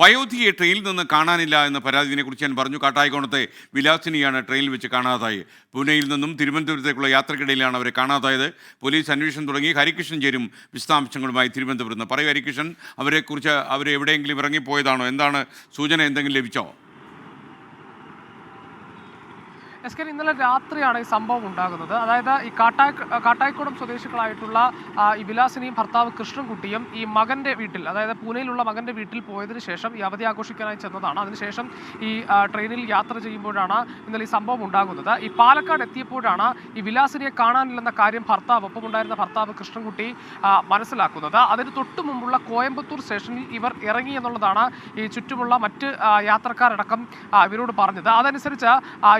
വയോധിയെ ട്രെയിനിൽ നിന്ന് കാണാനില്ല എന്ന പരാതിയെക്കുറിച്ച് ഞാൻ പറഞ്ഞു. കാട്ടായിക്കോണത്തെ വിലാസിനിയാണ് ട്രെയിനിൽ വെച്ച് കാണാതായി പൂനെയിൽ നിന്നും തിരുവനന്തപുരത്തേക്കുള്ള യാത്രക്കിടയിലാണ് അവരെ കാണാതായത്. പോലീസ് അന്വേഷണം തുടങ്ങി. ഹരികൃഷ്ണൻ ചേരും വിശദാംശങ്ങളുമായി തിരുവനന്തപുരത്ത് പറയൂ ഹരികൃഷ്ണൻ അവരെക്കുറിച്ച് അവർ എവിടെയെങ്കിലും ഇറങ്ങിപ്പോയതാണോ? എന്താണ് സൂചന? എന്തെങ്കിലും ലഭിച്ചോ? എസ് കെ ഇന്നലെ രാത്രിയാണ് ഈ സംഭവം ഉണ്ടാകുന്നത്. അതായത് ഈ കാട്ടായ കാട്ടായിക്കുടം സ്വദേശികളായിട്ടുള്ള ഈ വിലാസിനിയും ഭർത്താവ് കൃഷ്ണൻകുട്ടിയും ഈ മകന്റെ വീട്ടിൽ അതായത് പൂനെയിലുള്ള മകന്റെ വീട്ടിൽ പോയതിനു ശേഷം ഈ അവധി ആഘോഷിക്കാനായി ചെന്നതാണ്. അതിനുശേഷം ഈ ട്രെയിനിൽ യാത്ര ചെയ്യുമ്പോഴാണ് ഇന്നലെ ഈ സംഭവം ഉണ്ടാകുന്നത്. ഈ പാലക്കാട് എത്തിയപ്പോഴാണ് ഈ വിലാസിനിയെ കാണാനില്ലെന്ന കാര്യം ഭർത്താവ് ഒപ്പമുണ്ടായിരുന്ന ഭർത്താവ് കൃഷ്ണൻകുട്ടി മനസ്സിലാക്കുന്നത്. അതിന് തൊട്ടു മുമ്പുള്ള കോയമ്പത്തൂർ സ്റ്റേഷനിൽ ഇവർ ഇറങ്ങി എന്നുള്ളതാണ് ഈ ചുറ്റുമുള്ള മറ്റ് യാത്രക്കാരടക്കം ഇവരോട് പറഞ്ഞത്. അതനുസരിച്ച്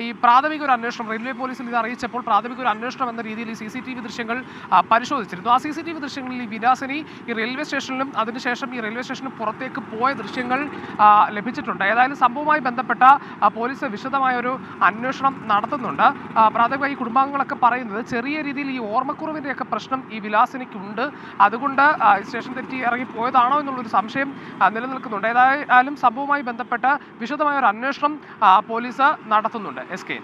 ഈ പ്രാഥമിക ഒരു അന്വേഷണം. റെയിൽവേ പോലീസിൽ ഇത് അറിയിച്ചപ്പോൾ പ്രാഥമിക ഒരു അന്വേഷണം എന്ന രീതിയിൽ ഈ സി സി ടി വി ദൃശ്യങ്ങൾ പരിശോധിച്ചിരുന്നു. ആ സി സി ടി വി ദൃശ്യങ്ങളിൽ ഈ വിലാസിനി ഈ റെയിൽവേ സ്റ്റേഷനിലും അതിനുശേഷം ഈ റെയിൽവേ സ്റ്റേഷന് പുറത്തേക്ക് പോയ ദൃശ്യങ്ങൾ ലഭിച്ചിട്ടുണ്ട്. ഏതായാലും സംഭവവുമായി ബന്ധപ്പെട്ട പോലീസ് വിശദമായ ഒരു അന്വേഷണം നടത്തുന്നുണ്ട്. പ്രാഥമിക ഈ കുടുംബാംഗങ്ങളൊക്കെ പറയുന്നത് ചെറിയ രീതിയിൽ ഈ ഓർമ്മക്കുറവിന്റെയൊക്കെ പ്രശ്നം ഈ വിലാസിനിക്കുണ്ട്. അതുകൊണ്ട് സ്റ്റേഷൻ തെറ്റി ഇറങ്ങി പോയതാണോ എന്നുള്ളൊരു സംശയം നിലനിൽക്കുന്നുണ്ട്. ഏതായാലും സംഭവവുമായി ബന്ധപ്പെട്ട വിശദമായ ഒരു അന്വേഷണം പോലീസ് നടത്തുന്നുണ്ട്. S K.